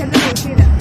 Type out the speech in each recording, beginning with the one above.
前面回去的。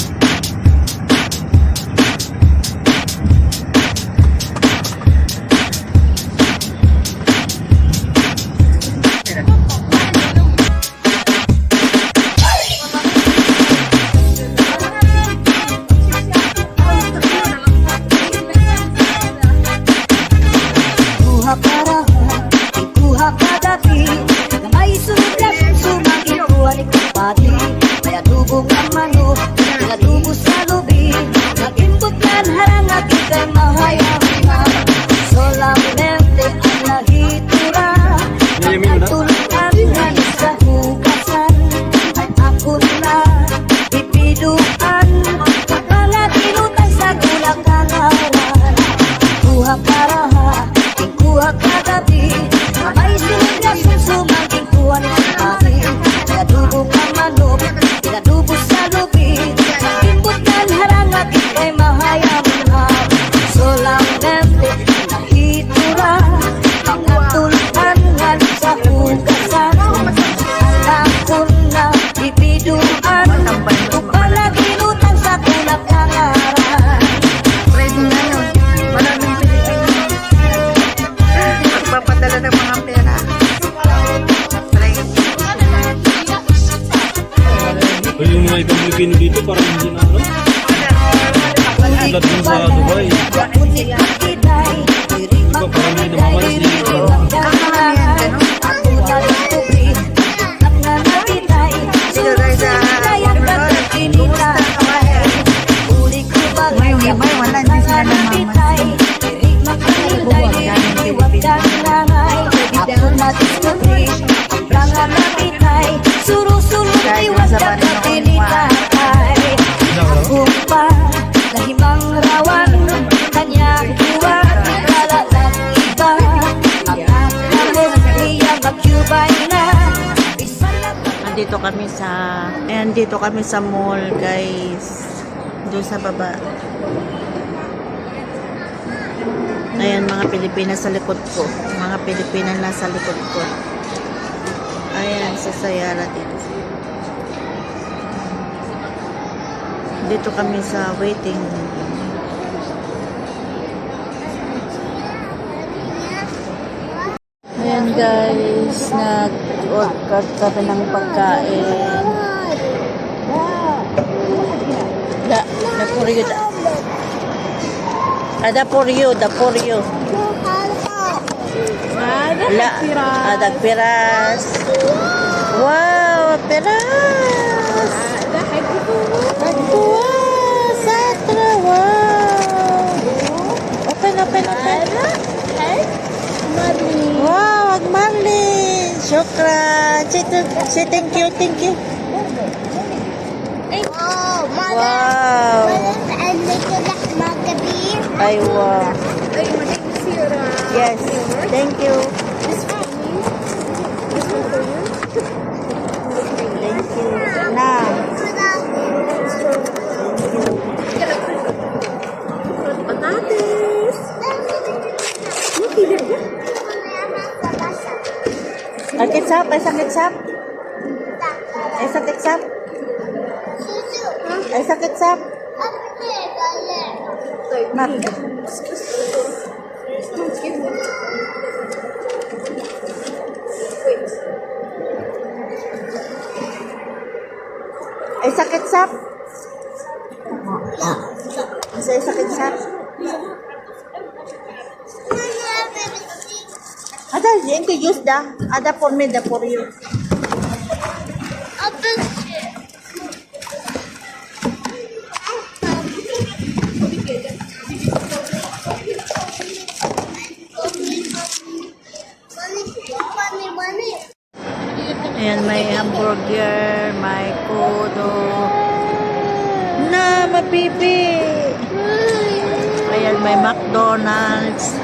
Pilipino dito parang hindi na ano. Tulad dun sa Dubai. Andito kami sa ayan dito kami sa mall, guys. Doon sa baba. Ayan, mga Pilipinas sa likod ko. Mga Pilipinas na sa likod ko. Ayan, sa Sayara dito. Dito kami sa waiting. Ayan guys, nag-order kami ng pagkain. Da, da for you. Da. Ah, da for you, da for you. La, ah, da piras. Wow, piras. Wow, satra, wow. Open, open, open. Wow, Marlin. Shukran. Say, say thank you, thank you. Wow. Ay, wow. Yes. Thank you. Thank you. Na. Ay, ketchup. Ay, sa ketchup. Ay, sa ketchup. Ay, sa yung to use da. Ada for me, da for you. Ayan, may hamburger, may kudo. Na, mapipi. Ayan, may McDonald's.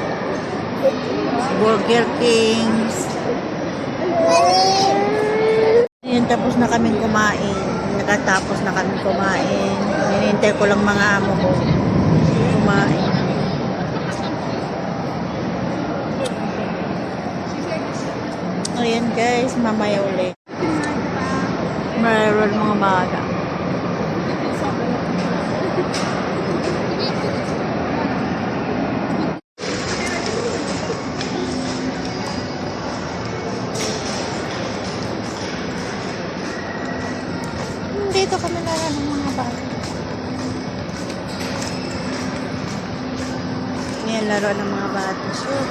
Burger Kings. Ayan, tapos na kaming kumain. Nakatapos na kaming kumain. Hinintay ko lang mga amo ko. Kumain. Ayan guys, mamaya ulit. Mayroon mga bata. Yan, laro ng mga bata. Sure.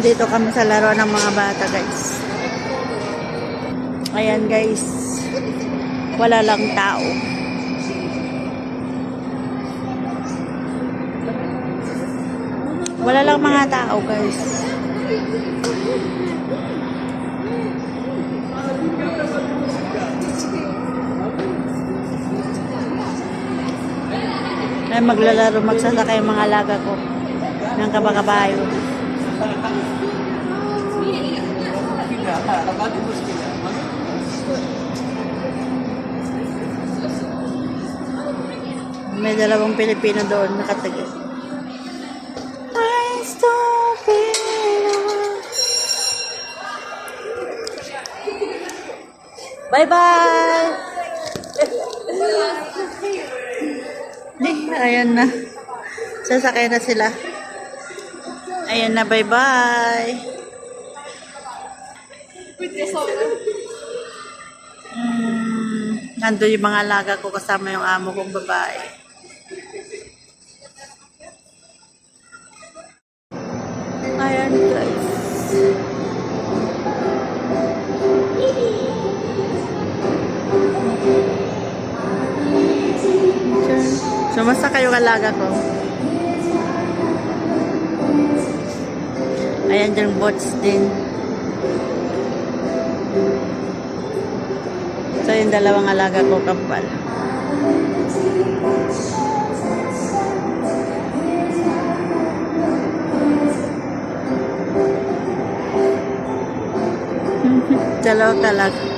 Dito kami sa laro ng mga bata, guys. Ayan, guys. Wala lang tao. Wala lang mga tao, guys. Ay maglalaro, magsasakay yung mga alaga ko ng kabakabayo. May dalawang Pilipino doon nakatagil. Ay, stupid. Bye-bye! Ayan na. Sasakay na sila. Ayan na, bye-bye. Mm, nandun yung mga alaga ko kasama yung amo kong babae. Ayan, guys. Sumasa kayo alaga ko. Ayan yung bots din. So yung dalawang alaga ko kapal. Dalawa talaga.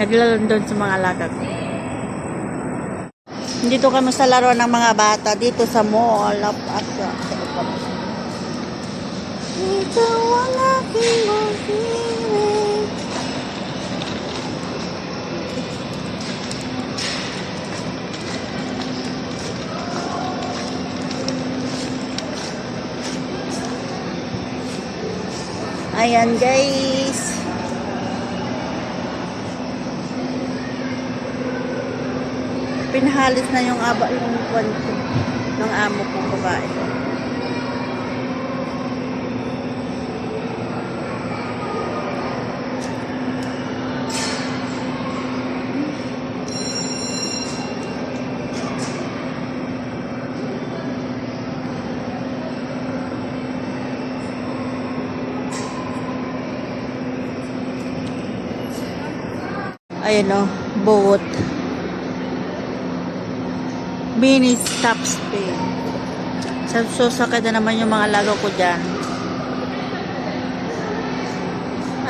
Naglalaro doon sa mga alaga ko. Dito kami sa laro ng mga bata. Dito sa mall. Up, up. Ito ang aking Ayan guys. Pinahalis na yung aba yung kwan ko ng amo kong babae. Ayan o, boat. Mini stop stay. Sa susakay na naman yung mga lagaw ko dyan.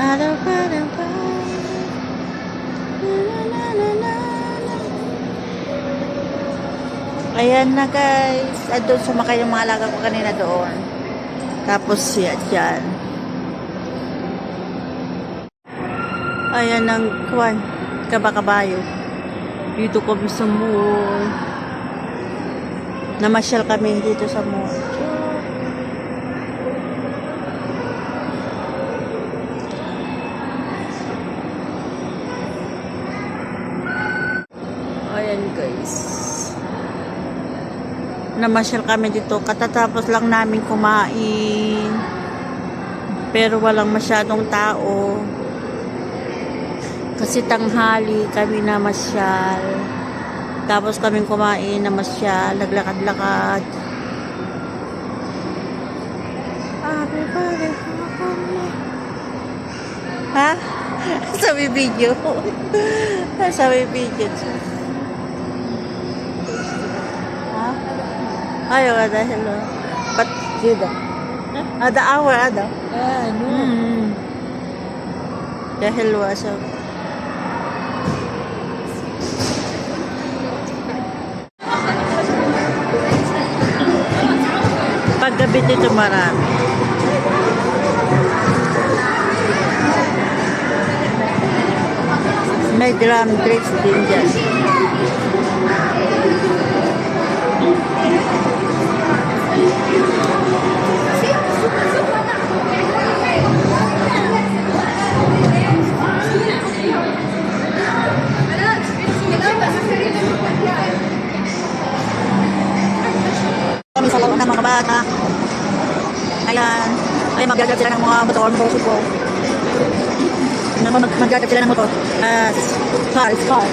Araw pa pa. Ayan na guys. At doon sumakay yung mga alaga ko kanina doon. Tapos siya dyan. Ayan ang kwan. Kabakabayo. Dito kami sa mall. Namasyal kami dito sa mall. Ayan guys. Namasyal kami dito. Katatapos lang namin kumain. Pero walang masyadong tao. Kasi tanghali kami namasyal. Tapos kaming kumain namasyal. Naglakad-lakad. Happy birthday, Ha? Sabi video. Sabi video. Ha? Ayaw ka dahil. oh. But, Sida. ada hour, ada. Ah, ano? Mm. Dahil wasa. Paggabi dito marami. May drum tricks din dyan. Ay, magagat sila ng mga motor, motorsiklo. Naman, mag magagat sila ng motor. Uh, car, car.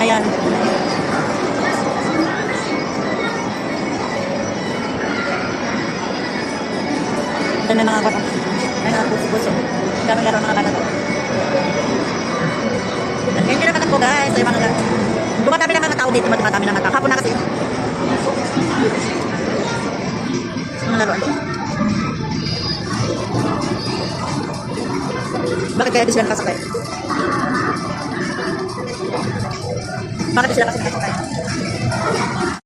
Ayan. Ito na mga bata. Ay, mga puso-puso. Ng mga. Ganyan din naman po guys. Ay, mga Dumadami ng mga tao dito, dumadami ng mga tao. Hapon na kasi. Bakit kaya di sila nakasakay? Bakit di sila nakasakay?